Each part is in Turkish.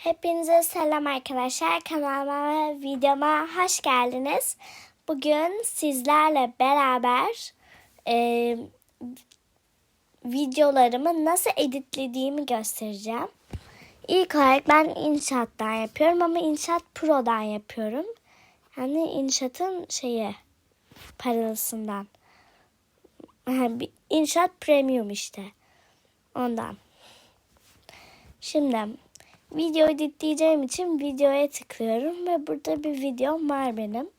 Hepinize selam arkadaşlar. Kanalıma ve videoma hoş geldiniz. Bugün sizlerle beraber e, videolarımı nasıl editlediğimi göstereceğim. İlk olarak ben InShot'tan yapıyorum ama InShot Pro'dan yapıyorum. Yani InShot'ın şeyi parasından. InShot Premium işte. Ondan. Şimdi video editleyeceğim için videoya tıklıyorum ve burada bir videom var benim.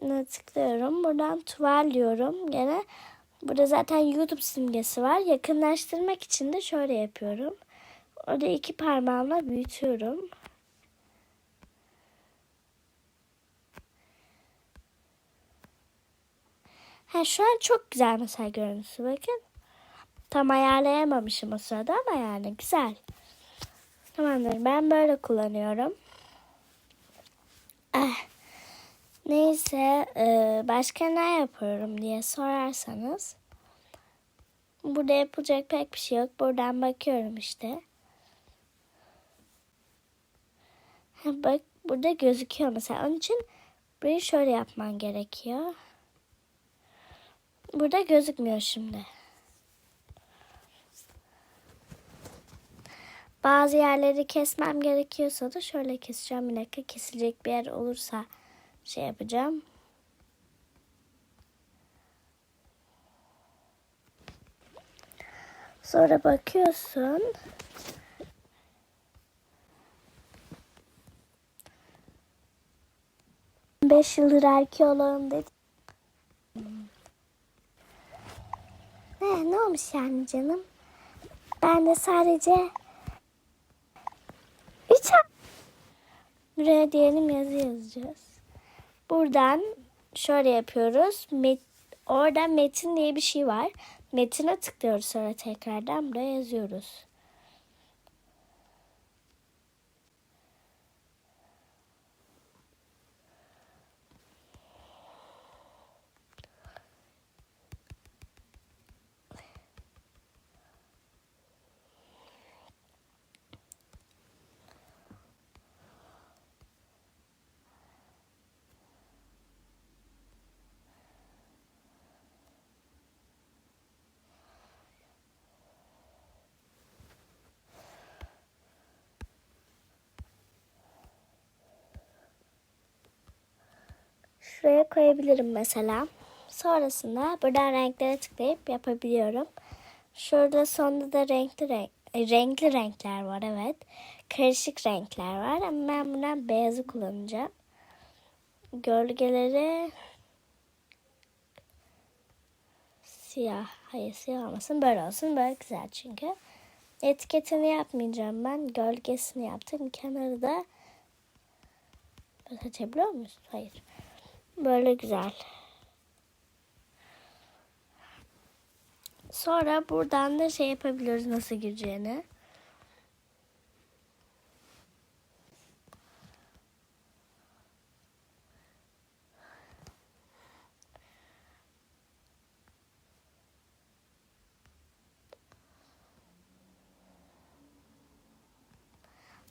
Buna tıklıyorum. Buradan tuvalliyorum. Gene burada zaten YouTube simgesi var. Yakınlaştırmak için de şöyle yapıyorum. Orada iki parmağımla büyütüyorum. Ha, şu an çok güzel mesela görüntüsü bakın. Tam ayarlayamamışım o sırada ama yani güzel. Tamamdır. Ben böyle kullanıyorum. Eh. Neyse e, başka ne yapıyorum diye sorarsanız burada yapılacak pek bir şey yok. Buradan bakıyorum işte. Bak burada gözüküyor mesela. Onun için burayı şöyle yapman gerekiyor. Burada gözükmüyor şimdi. Bazı yerleri kesmem gerekiyorsa da şöyle keseceğim. Bir dakika kesilecek bir yer olursa şey yapacağım. Sonra bakıyorsun. Beş yıldır arkeoloğum dedi. Ne, ne olmuş yani canım? Ben de sadece üç ay- Buraya diyelim yazı yazacağız. Buradan şöyle yapıyoruz. Met, orada metin diye bir şey var. Metine tıklıyoruz sonra tekrardan buraya yazıyoruz. Şuraya koyabilirim mesela. Sonrasında buradan renklere tıklayıp yapabiliyorum. Şurada sonunda da renkli renk, e, renkli renkler var evet. Karışık renkler var ama ben bundan beyazı kullanacağım. Gölgeleri siyah. Hayır siyah olmasın. Böyle olsun. Böyle güzel çünkü. Etiketini yapmayacağım ben. Gölgesini yaptım. Kenarı da seçebiliyor muyuz? Hayır. Böyle güzel. Sonra buradan da şey yapabiliyoruz nasıl gireceğini.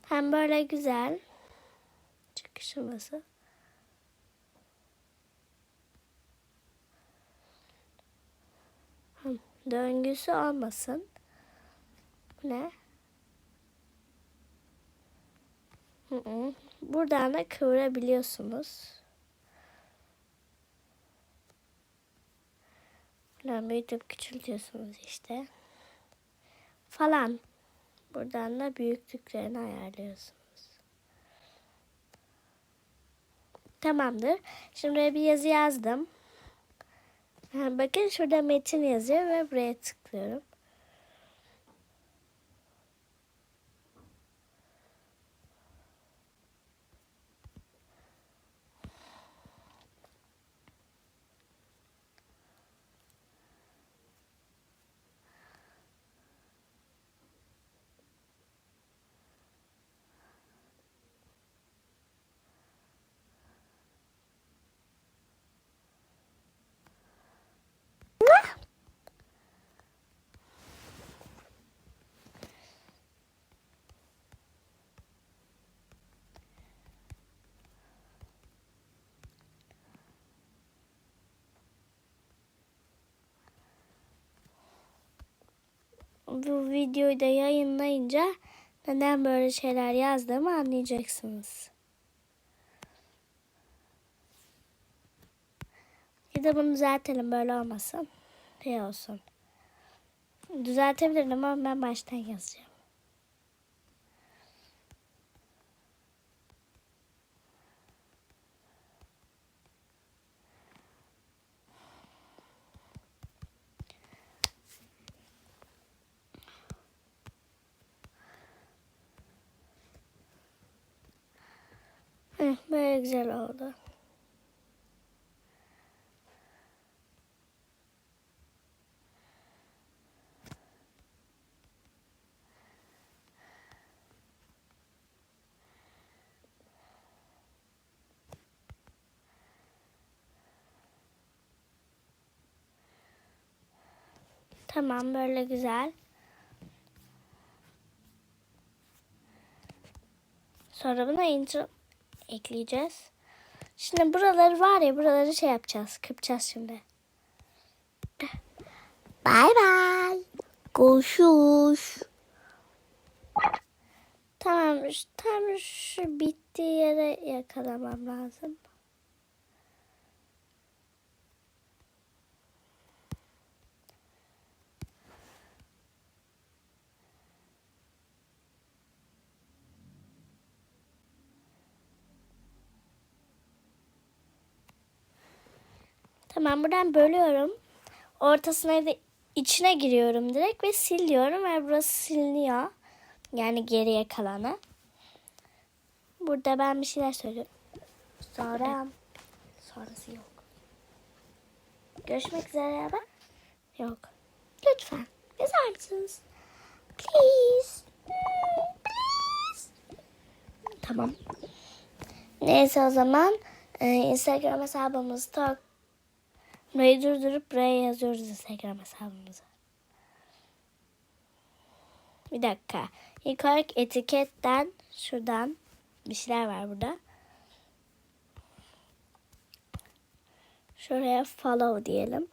Hem böyle güzel çıkış havası. Hı, Döngüsü olmasın. Ne? Hı hı. Buradan da kıvırabiliyorsunuz. Buradan büyütüp küçültüyorsunuz işte. Falan. Buradan da büyüklüklerini ayarlıyorsunuz. Tamamdır. Şimdi bir yazı yazdım. Bakın şurada metin yazıyor ve buraya tıklıyorum. Bu videoyu da yayınlayınca neden böyle şeyler yazdığımı anlayacaksınız. Ya da bunu düzeltelim böyle olmasın. Şey olsun. Düzeltebilirim ama ben baştan yazacağım. Hı, böyle güzel oldu. Tamam böyle güzel. Sonra buna intro ekleyeceğiz. Şimdi buraları var ya buraları şey yapacağız. Kırpacağız şimdi. Bay bay. Görüşürüz. Tamam tam şu bittiği yere yakalamam lazım. Tamam buradan bölüyorum. Ortasına da içine giriyorum direkt ve siliyorum ve burası siliniyor. Yani geriye kalanı. Burada ben bir şeyler söylüyorum. Sonra sonrası yok. Görüşmek üzere ben. Yok. Lütfen. Yazar mısınız? Please. Please. Tamam. Neyse o zaman e, Instagram hesabımız talk Burayı durdurup buraya yazıyoruz Instagram hesabımıza. Bir dakika. İlk olarak etiketten şuradan bir şeyler var burada. Şuraya follow diyelim.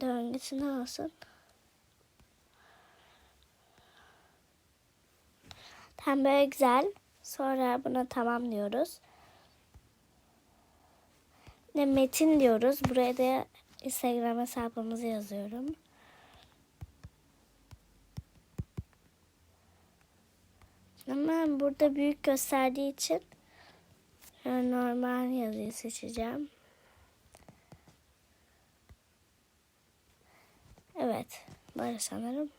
Ne olsun? Tam böyle güzel. Sonra buna tamam diyoruz. Ne metin diyoruz. Buraya da Instagram hesabımızı yazıyorum. Ama burada büyük gösterdiği için normal yazıyı seçeceğim. Evet. Böyle sanırım.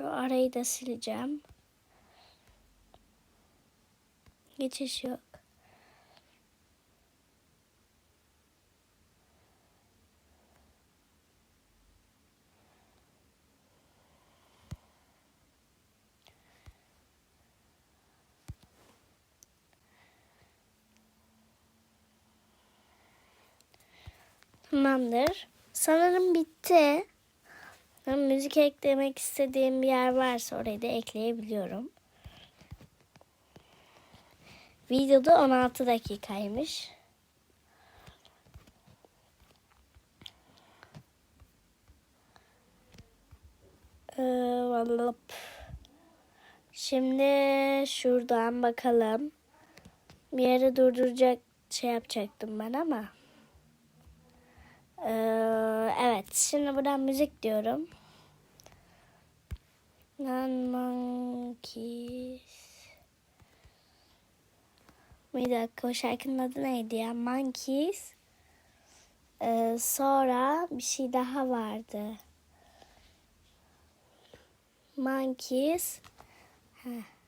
Şu arayı da sileceğim. Geçiş yok. Tamamdır. Sanırım bitti. Ama müzik eklemek istediğim bir yer varsa orayı da ekleyebiliyorum. Videoda 16 dakikaymış. Ee, Şimdi şuradan bakalım. Bir yere durduracak şey yapacaktım ben ama. Ee, evet şimdi buradan müzik diyorum. Non Monkeys. Bir dakika o şarkının adı neydi ya? Monkeys. Ee, sonra bir şey daha vardı. Monkeys. Heh.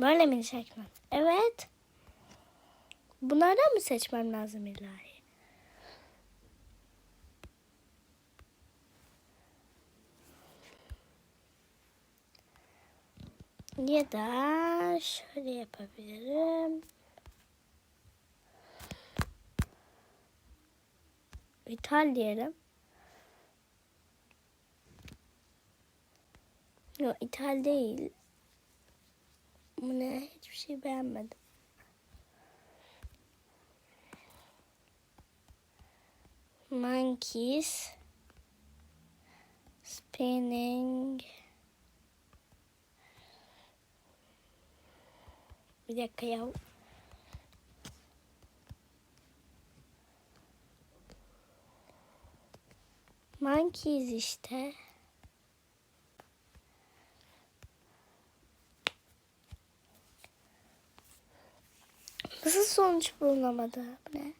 Böyle mi seçmem? Evet. Bunlardan mı seçmem lazım ilahi? Ya da şöyle yapabilirim. İthal diyelim. Yok ithal değil. Bu ne? Hiçbir şey beğenmedim. Monkeys. Spinning. Bir dakika ya. Monkeys işte. Nasıl sonuç bulunamadı? Bu ne?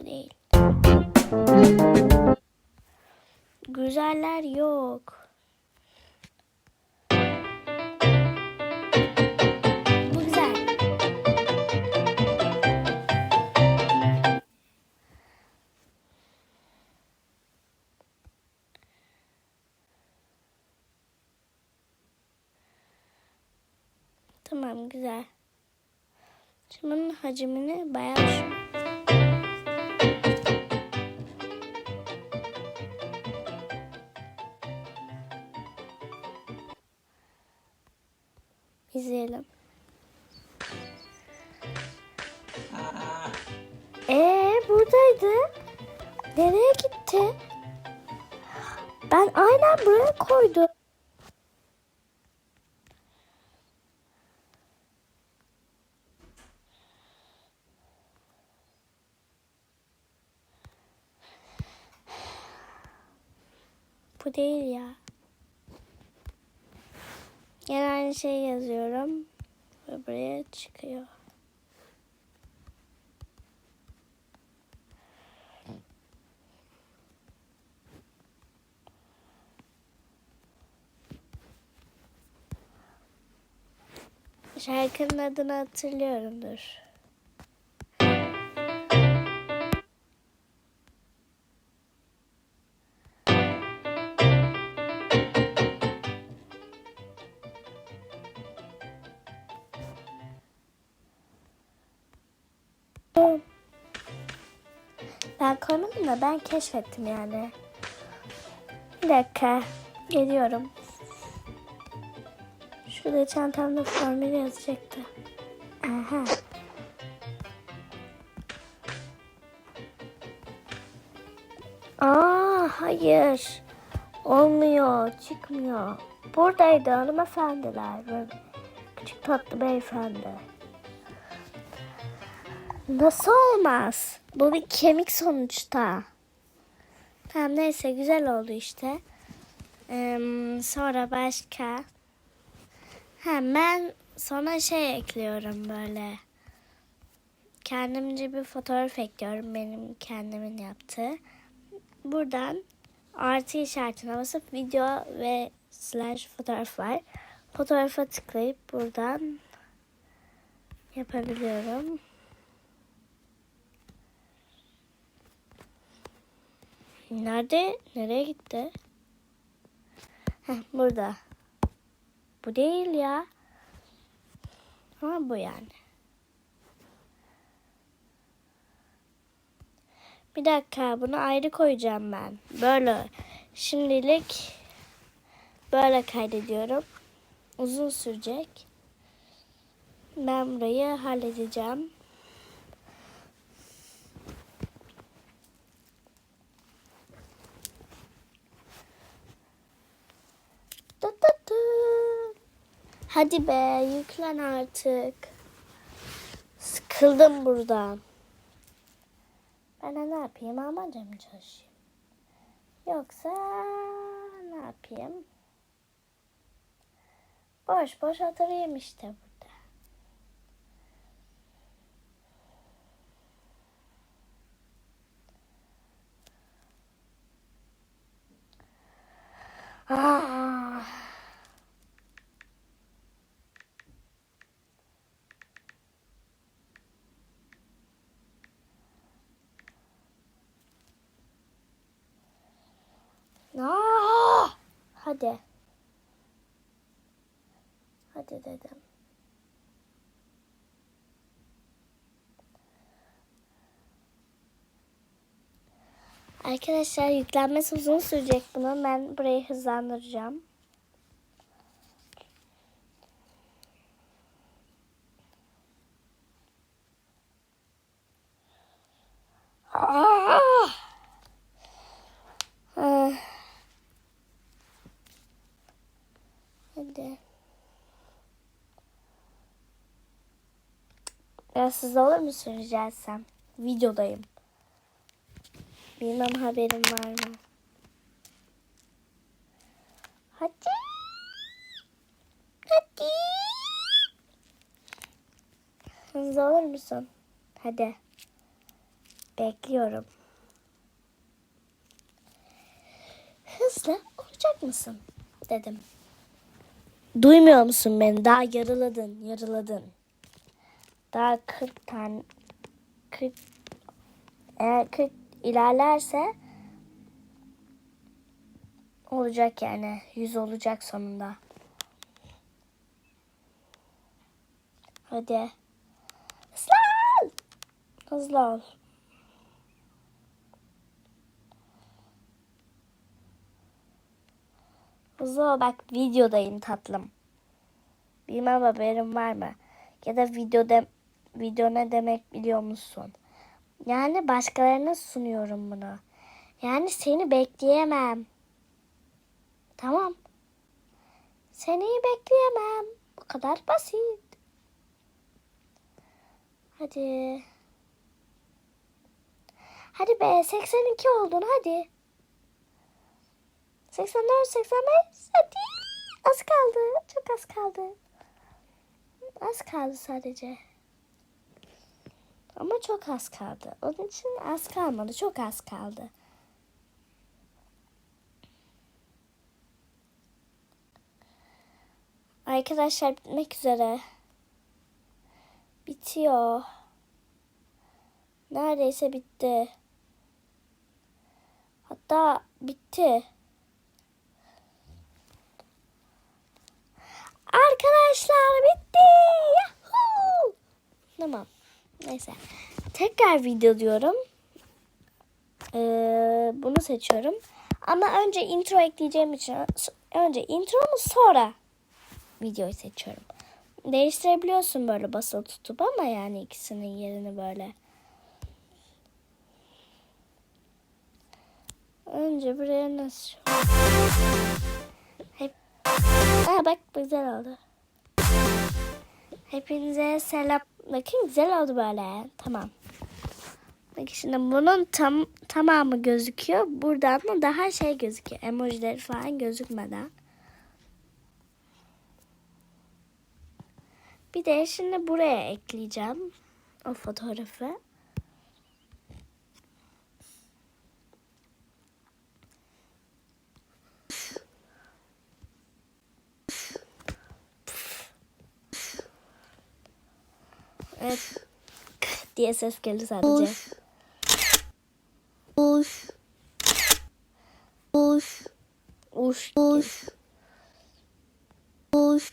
Bu değil. Güzeller yok. Bu güzel. Tamam güzel. Şimdi bunun hacmini bayağı düşün. İzleyelim. Ee buradaydı. Nereye gitti? Ben aynen buraya koydum. Bu değil ya. Yine aynı şeyi yazıyorum. Ve buraya çıkıyor. Şarkının adını hatırlıyorumdur. Ben keşfettim yani. Bir dakika. Geliyorum. Şurada çantamda formül yazacaktı. Aha. Aa hayır. Olmuyor. Çıkmıyor. Buradaydı hanımefendiler. Böyle küçük tatlı beyefendi. Nasıl olmaz? Bu bir kemik sonuçta. Tamam neyse güzel oldu işte. Ee, sonra başka. Hemen sonra şey ekliyorum böyle. Kendimce bir fotoğraf ekliyorum benim kendimin yaptığı. Buradan artı işaretine basıp video ve slash fotoğraf var. Fotoğrafa tıklayıp buradan yapabiliyorum. Nerede? Nereye gitti? Heh, burada. Bu değil ya. Ama bu yani. Bir dakika bunu ayrı koyacağım ben. Böyle. Şimdilik böyle kaydediyorum. Uzun sürecek. Ben burayı halledeceğim. Hadi be yüklen artık. Sıkıldım buradan. Ben ne yapayım? Almanca mı çalışayım? Yoksa ne yapayım? Boş boş oturayım işte burada. Ah. Hadi. Hadi dedim. Arkadaşlar yüklenmesi uzun sürecek bunun. Ben burayı hızlandıracağım. Ah! Ah. Hadi. Hızlı olur musun rica etsem? Videodayım. Bilmem haberin var mı? Hadi. Hadi. Hızlı olur musun? Hadi. Bekliyorum. Hızlı olacak mısın? Dedim. Duymuyor musun beni? Daha yarıladın, yarıladın. Daha 40 tane 40 eğer 40 ilerlerse olacak yani. 100 olacak sonunda. Hadi. Hızlı ol. Hızlı ol. Hızlı ol bak videodayım tatlım. Bilmem haberin var mı? Ya da videoda video ne demek biliyor musun? Yani başkalarına sunuyorum bunu. Yani seni bekleyemem. Tamam. Seni bekleyemem. Bu kadar basit. Hadi. Hadi be 82 oldun hadi. 84, 85 hadi. Az kaldı. Çok az kaldı. Az kaldı sadece. Ama çok az kaldı. Onun için az kalmadı. Çok az kaldı. Arkadaşlar bitmek üzere. Bitiyor. Neredeyse bitti. Hatta bitti. Arkadaşlar bitti. Yahoo! Tamam. Neyse. Tekrar video diyorum. Ee, bunu seçiyorum. Ama önce intro ekleyeceğim için önce intromu sonra videoyu seçiyorum. Değiştirebiliyorsun böyle basılı tutup ama yani ikisinin yerini böyle. Önce buraya nasıl? Hep... Aa bak güzel oldu. Hepinize selam. Bakın güzel oldu böyle. Tamam. Bak şimdi bunun tam tamamı gözüküyor. Buradan da daha şey gözüküyor. Emojileri falan gözükmeden. Bir de şimdi buraya ekleyeceğim o fotoğrafı. Evet. diye ses geldi sadece. Uş. Uş. Uş. Uş. Uş.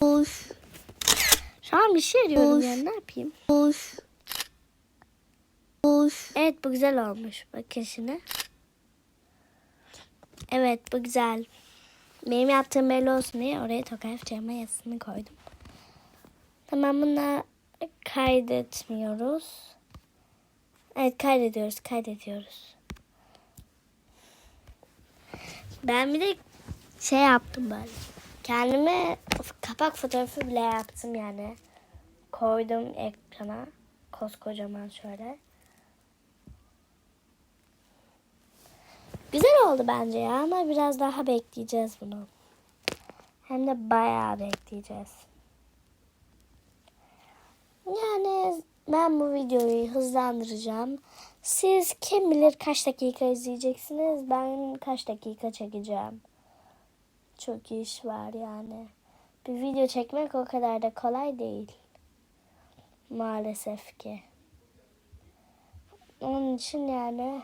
Uş. Şu an bir şey arıyorum Uş. yani ne yapayım? Uş. Uş. Evet bu güzel olmuş. Bakın şimdi. Evet bu güzel. Benim yaptığım belli olsun diye oraya Tokayf Çayma yazısını koydum. Tamam bunu kaydetmiyoruz. Evet kaydediyoruz kaydediyoruz. Ben bir de şey yaptım böyle. Kendime kapak fotoğrafı bile yaptım yani. Koydum ekrana. Koskocaman şöyle. Güzel oldu bence ya ama biraz daha bekleyeceğiz bunu. Hem de bayağı bekleyeceğiz. Yani ben bu videoyu hızlandıracağım. Siz kim bilir kaç dakika izleyeceksiniz. Ben kaç dakika çekeceğim. çok iş var yani. Bir video çekmek o kadar da kolay değil. Maalesef ki. Onun için yani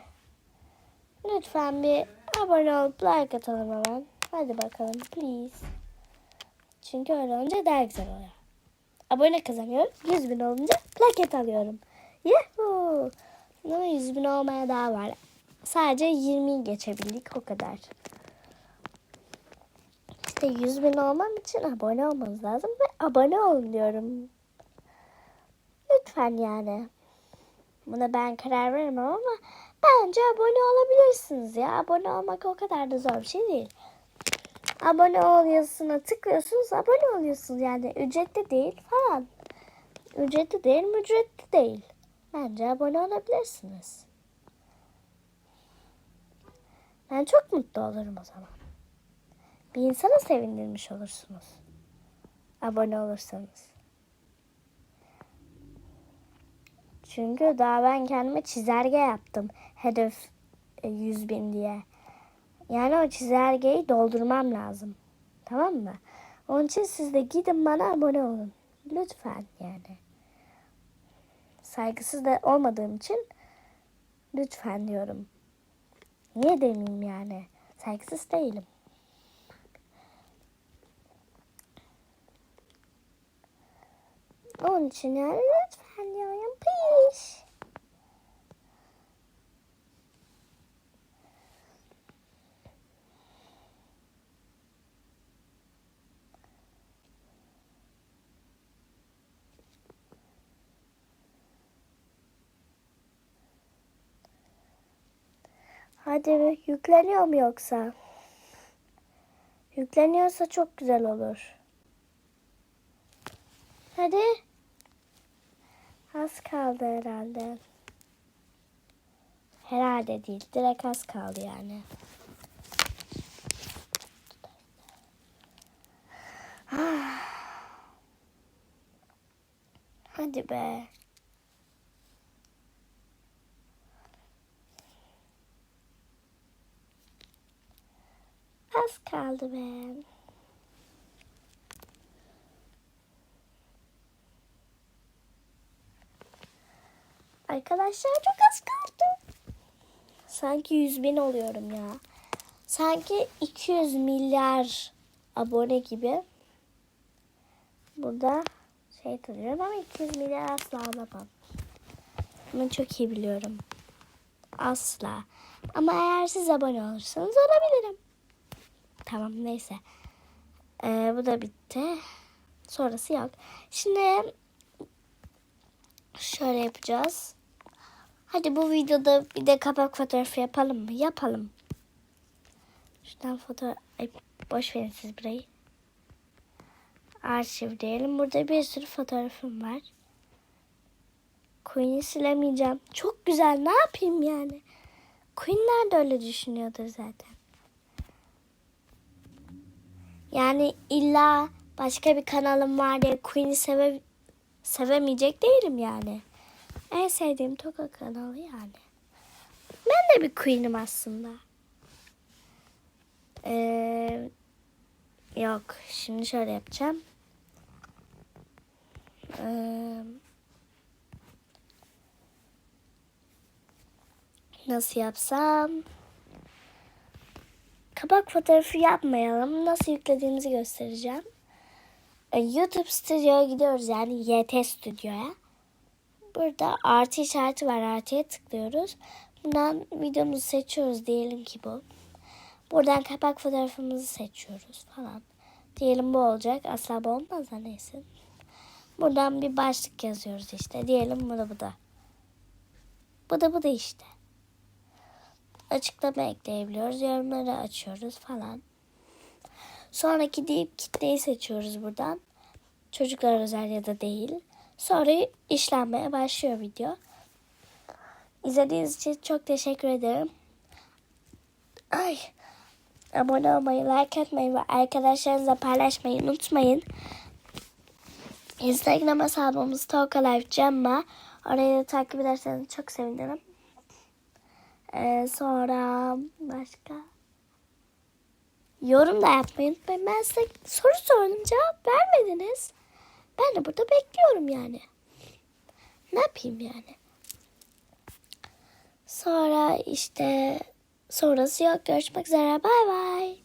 lütfen bir abone olup like atalım hemen. Hadi bakalım please. Çünkü öyle olunca daha güzel oluyor. Abone kazanıyorum. 100 bin olunca plaket alıyorum. Yuhuu. Ama 100 bin olmaya daha var. Sadece 20'yi geçebildik o kadar. İşte 100 bin olmam için abone olmanız lazım ve abone olun diyorum. Lütfen yani. Buna ben karar veremem ama bence abone olabilirsiniz ya. Abone olmak o kadar da zor bir şey değil. Abone ol yazısına tıklıyorsunuz, abone oluyorsunuz. Yani ücretli değil falan. Ücretli değil? Ücretli değil. Bence abone olabilirsiniz. Ben çok mutlu olurum o zaman. Bir insanı sevindirmiş olursunuz. Abone olursanız. Çünkü daha ben kendime çizelge yaptım. Hedef e, 100 bin diye. Yani o çizelgeyi doldurmam lazım. Tamam mı? Onun için siz de gidin bana abone olun. Lütfen yani. Saygısız da olmadığım için lütfen diyorum. Niye demeyeyim yani? Saygısız değilim. Onun için yani lütfen diyorum. Please. Hadi yükleniyor mu yoksa? Yükleniyorsa çok güzel olur. Hadi. Az kaldı herhalde. Herhalde değil. Direkt az kaldı yani. Ah. Hadi be. Az kaldı be. Arkadaşlar çok az kaldı. Sanki 100 bin oluyorum ya. Sanki 200 milyar abone gibi. Burada şey tutuyorum ama 200 milyar asla alamam. Bunu çok iyi biliyorum. Asla. Ama eğer siz abone olursanız alabilirim. Tamam neyse. Ee, bu da bitti. Sonrası yok. Şimdi şöyle yapacağız. Hadi bu videoda bir de kapak fotoğrafı yapalım mı? Yapalım. Şuradan foto... Ay, boş verin siz burayı. Arşiv diyelim. Burada bir sürü fotoğrafım var. Queen'i silemeyeceğim. Çok güzel. Ne yapayım yani? Queen'ler de öyle düşünüyordur zaten. Yani illa başka bir kanalım var diye Queen'i seve sevemeyecek değilim yani. En sevdiğim Toka kanalı yani. Ben de bir Queen'im aslında. Ee, yok. Şimdi şöyle yapacağım. Ee, nasıl yapsam? Kapak fotoğrafı yapmayalım. Nasıl yüklediğimizi göstereceğim. Ee, YouTube Studio'ya gidiyoruz yani YT Studio'ya. Burada artı işareti var. Artıya tıklıyoruz. Buradan videomuzu seçiyoruz. Diyelim ki bu. Buradan kapak fotoğrafımızı seçiyoruz falan. Diyelim bu olacak. Asla bu olmaz da neyse. Buradan bir başlık yazıyoruz işte. Diyelim bu da bu da. Bu da bu da işte. Açıklama ekleyebiliyoruz. Yorumları açıyoruz falan. Sonraki deyip kitleyi seçiyoruz buradan. Çocuklar özel ya da değil. Sonra işlenmeye başlıyor video. İzlediğiniz için çok teşekkür ederim. Ay. Abone olmayı, like atmayı ve arkadaşlarınızla paylaşmayı unutmayın. Instagram hesabımız Talk Life Cemma. Orayı da takip ederseniz çok sevinirim. Ee, sonra başka yorum da yapmayı unutmayın. Ben size soru sordum cevap vermediniz. Ben de burada bekliyorum yani. Ne yapayım yani? Sonra işte sonrası yok. Görüşmek üzere. Bay bay.